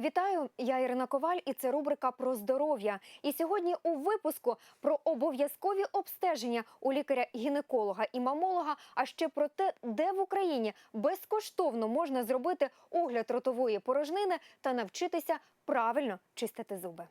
Вітаю, я Ірина Коваль, і це рубрика про здоров'я. І сьогодні у випуску про обов'язкові обстеження у лікаря-гінеколога і мамолога, а ще про те, де в Україні безкоштовно можна зробити огляд ротової порожнини та навчитися правильно чистити зуби.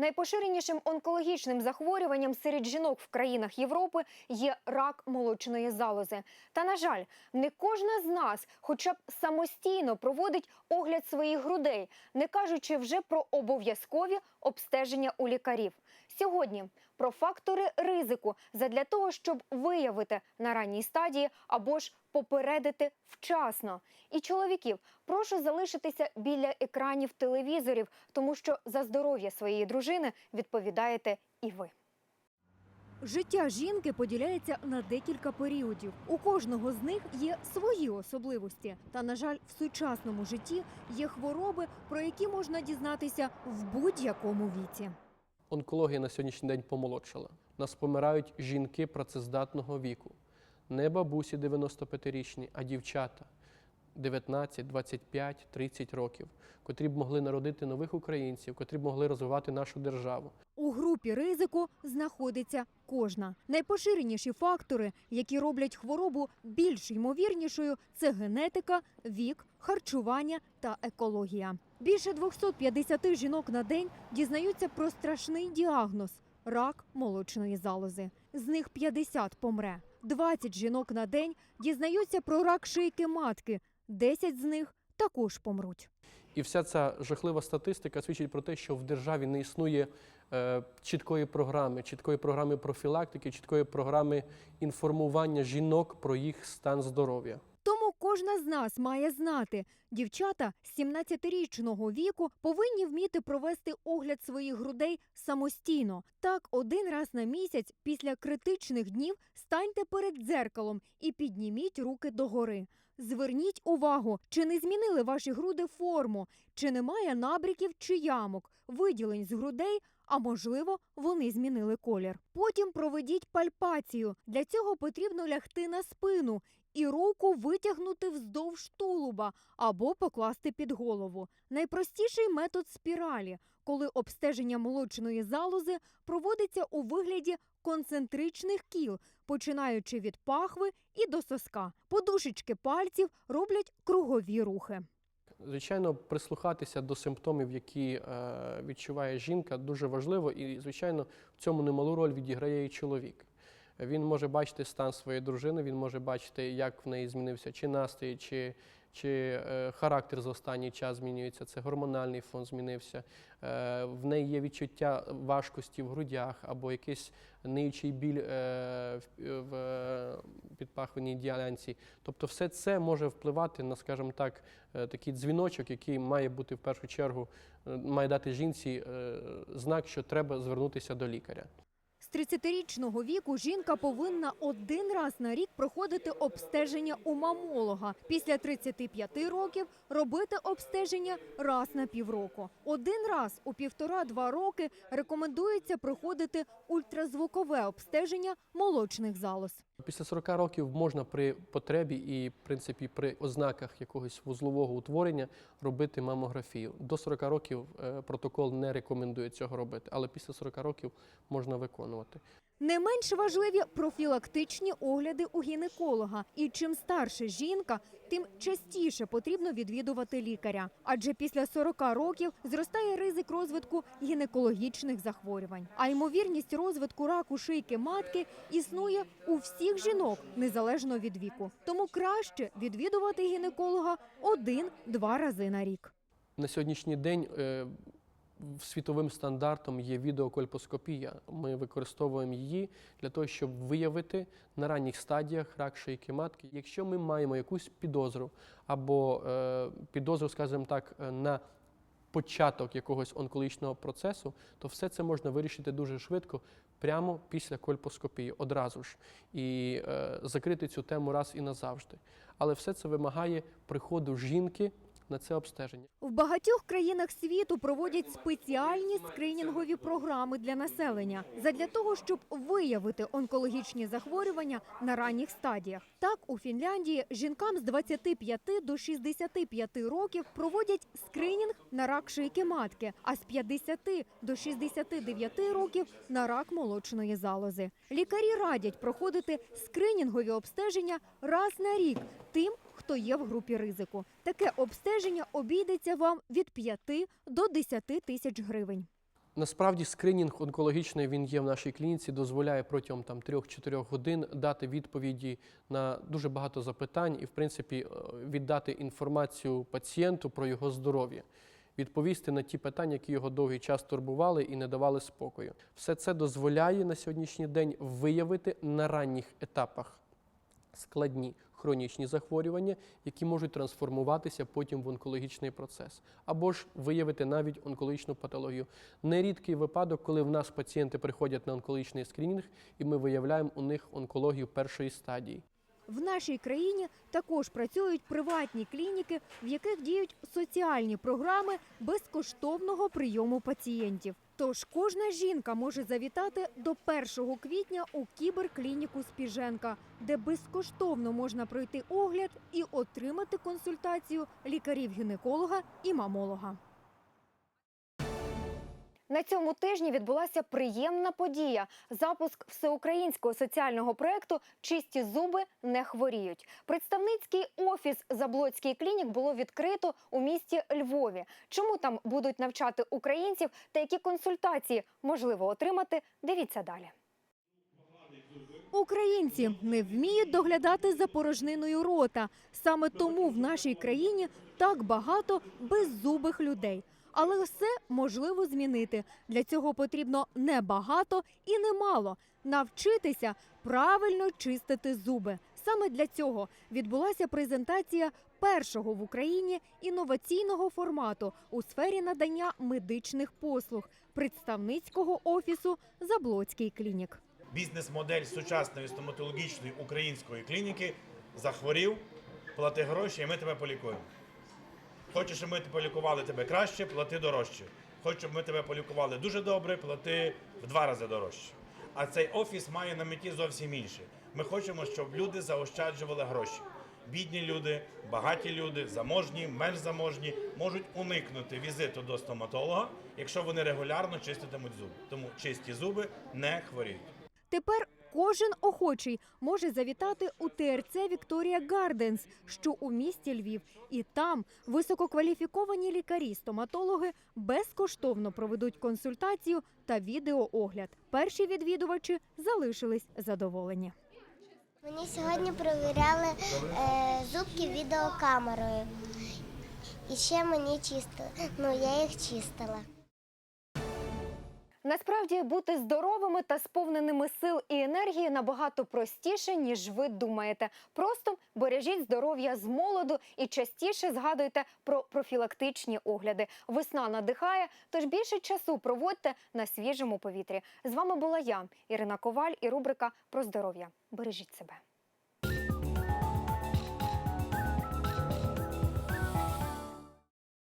Найпоширенішим онкологічним захворюванням серед жінок в країнах Європи є рак молочної залози. Та на жаль, не кожна з нас, хоча б самостійно проводить огляд своїх грудей, не кажучи вже про обов'язкові обстеження у лікарів. Сьогодні про фактори ризику задля того, щоб виявити на ранній стадії або ж попередити вчасно. І чоловіків прошу залишитися біля екранів телевізорів, тому що за здоров'я своєї дружини відповідаєте і ви. Життя жінки поділяється на декілька періодів. У кожного з них є свої особливості. Та, на жаль, в сучасному житті є хвороби, про які можна дізнатися в будь-якому віці. Онкологія на сьогоднішній день помолодшала. Нас помирають жінки працездатного віку. Не бабусі 95-річні, а дівчата 19, 25, 30 років, котрі б могли народити нових українців, котрі б могли розвивати нашу державу. У групі ризику знаходиться кожна. Найпоширеніші фактори, які роблять хворобу більш ймовірнішою, це генетика, вік, харчування та екологія. Більше 250 жінок на день дізнаються про страшний діагноз рак молочної залози. З них 50 помре. 20 жінок на день дізнаються про рак шийки матки. 10 з них також помруть. І вся ця жахлива статистика свідчить про те, що в державі не існує е, чіткої програми, чіткої програми профілактики, чіткої програми інформування жінок про їх стан здоров'я. Кожна з нас має знати, дівчата з 17-річного віку повинні вміти провести огляд своїх грудей самостійно. Так, один раз на місяць після критичних днів станьте перед дзеркалом і підніміть руки догори. Зверніть увагу, чи не змінили ваші груди форму, чи немає набріків чи ямок, виділень з грудей, а можливо, вони змінили колір. Потім проведіть пальпацію. Для цього потрібно лягти на спину і руку витягнути вздовж тулуба або покласти під голову. Найпростіший метод спіралі, коли обстеження молочної залози проводиться у вигляді концентричних кіл, починаючи від пахви і до соска. Подушечки пальців роблять кругові рухи. Звичайно, прислухатися до симптомів, які е, відчуває жінка, дуже важливо, і, звичайно, в цьому немалу роль відіграє і чоловік. Він може бачити стан своєї дружини, він може бачити, як в неї змінився чи настрій, чи, чи е, характер за останній час змінюється, це гормональний фон змінився. Е, в неї є відчуття важкості в грудях або якийсь ниючий біль в, е, ділянці. Тобто, все це може впливати на, скажімо так, е, такий дзвіночок, який має бути в першу чергу, е, має дати жінці е, знак, що треба звернутися до лікаря. З 30-річного віку жінка повинна один раз на рік проходити обстеження у мамолога. Після 35 років робити обстеження раз на півроку. Один раз у півтора-два роки рекомендується проходити ультразвукове обстеження молочних залоз. Після 40 років можна при потребі і, в принципі, при ознаках якогось вузлового утворення робити мамографію. До 40 років е, протокол не рекомендує цього робити, але після 40 років можна виконувати. Не менш важливі профілактичні огляди у гінеколога. І чим старше жінка, тим частіше потрібно відвідувати лікаря. Адже після 40 років зростає ризик розвитку гінекологічних захворювань. А ймовірність розвитку раку шийки матки існує у всіх жінок, незалежно від віку. Тому краще відвідувати гінеколога один-два рази на рік. На сьогоднішній день е, світовим стандартом є відеокольпоскопія. Ми використовуємо її для того, щоб виявити на ранніх стадіях рак шийки матки. Якщо ми маємо якусь підозру або е, підозру, скажімо так, е, на початок якогось онкологічного процесу, то все це можна вирішити дуже швидко, прямо після кольпоскопії, одразу ж, і е, закрити цю тему раз і назавжди. Але все це вимагає приходу жінки на це обстеження. В багатьох країнах світу проводять спеціальні скринінгові програми для населення задля того, щоб виявити онкологічні захворювання на ранніх стадіях. Так, у Фінляндії жінкам з 25 до 65 років проводять скринінг на рак шийки матки, а з 50 до 69 років на рак молочної залози. Лікарі радять проходити скринінгові обстеження раз на рік тим, хто є в групі ризику. Таке обстеження обійдеться вам від 5 до 10 тисяч гривень. Насправді скринінг онкологічний він є в нашій клініці, дозволяє протягом там 3-4 годин дати відповіді на дуже багато запитань і, в принципі, е, віддати інформацію пацієнту про його здоров'я, відповісти на ті питання, які його довгий час турбували і не давали спокою. Все це дозволяє на сьогоднішній день виявити на ранніх етапах складні хронічні захворювання, які можуть трансформуватися потім в онкологічний процес, або ж виявити навіть онкологічну патологію. Нерідкий випадок, коли в нас пацієнти приходять на онкологічний скринінг, і ми виявляємо у них онкологію першої стадії. В нашій країні також працюють приватні клініки, в яких діють соціальні програми безкоштовного прийому пацієнтів. Тож кожна жінка може завітати до 1 квітня у кіберклініку Спіженка, де безкоштовно можна пройти огляд і отримати консультацію лікарів-гінеколога і мамолога. На цьому тижні відбулася приємна подія. Запуск всеукраїнського соціального проекту Чисті зуби не хворіють. Представницький офіс Заблоцький клінік було відкрито у місті Львові. Чому там будуть навчати українців та які консультації можливо отримати? Дивіться далі. Українці не вміють доглядати за порожниною рота. Саме тому в нашій країні так багато беззубих людей. Але все можливо змінити. Для цього потрібно не багато і не мало навчитися правильно чистити зуби. Саме для цього відбулася презентація першого в Україні інноваційного формату у сфері надання медичних послуг представницького офісу Заблоцький клінік. бізнес-модель сучасної стоматологічної української клініки захворів, плати гроші, і ми тебе полікуємо. Хочеш, щоб ми полікували тебе краще, плати дорожче. Хочеш, щоб ми тебе полікували дуже добре, плати в два рази дорожче. А цей офіс має на меті зовсім інше. Ми хочемо, щоб люди заощаджували гроші. Бідні люди, багаті люди, заможні, менш заможні можуть уникнути візиту до стоматолога, якщо вони регулярно чиститимуть зуби. Тому чисті зуби не хворіють. Тепер кожен охочий може завітати у ТРЦ Вікторія Гарденс, що у місті Львів, і там висококваліфіковані лікарі-стоматологи безкоштовно проведуть консультацію та відеоогляд. Перші відвідувачі залишились задоволені. Мені сьогодні перевіряли е, зубки відеокамерою. І ще мені чистили. Ну, я їх чистила. Насправді бути здоровими та сповненими сил і енергії набагато простіше, ніж ви думаєте. Просто бережіть здоров'я з молоду і частіше згадуйте про профілактичні огляди. Весна надихає, тож більше часу проводьте на свіжому повітрі. З вами була я, Ірина Коваль, і рубрика про здоров'я. Бережіть себе.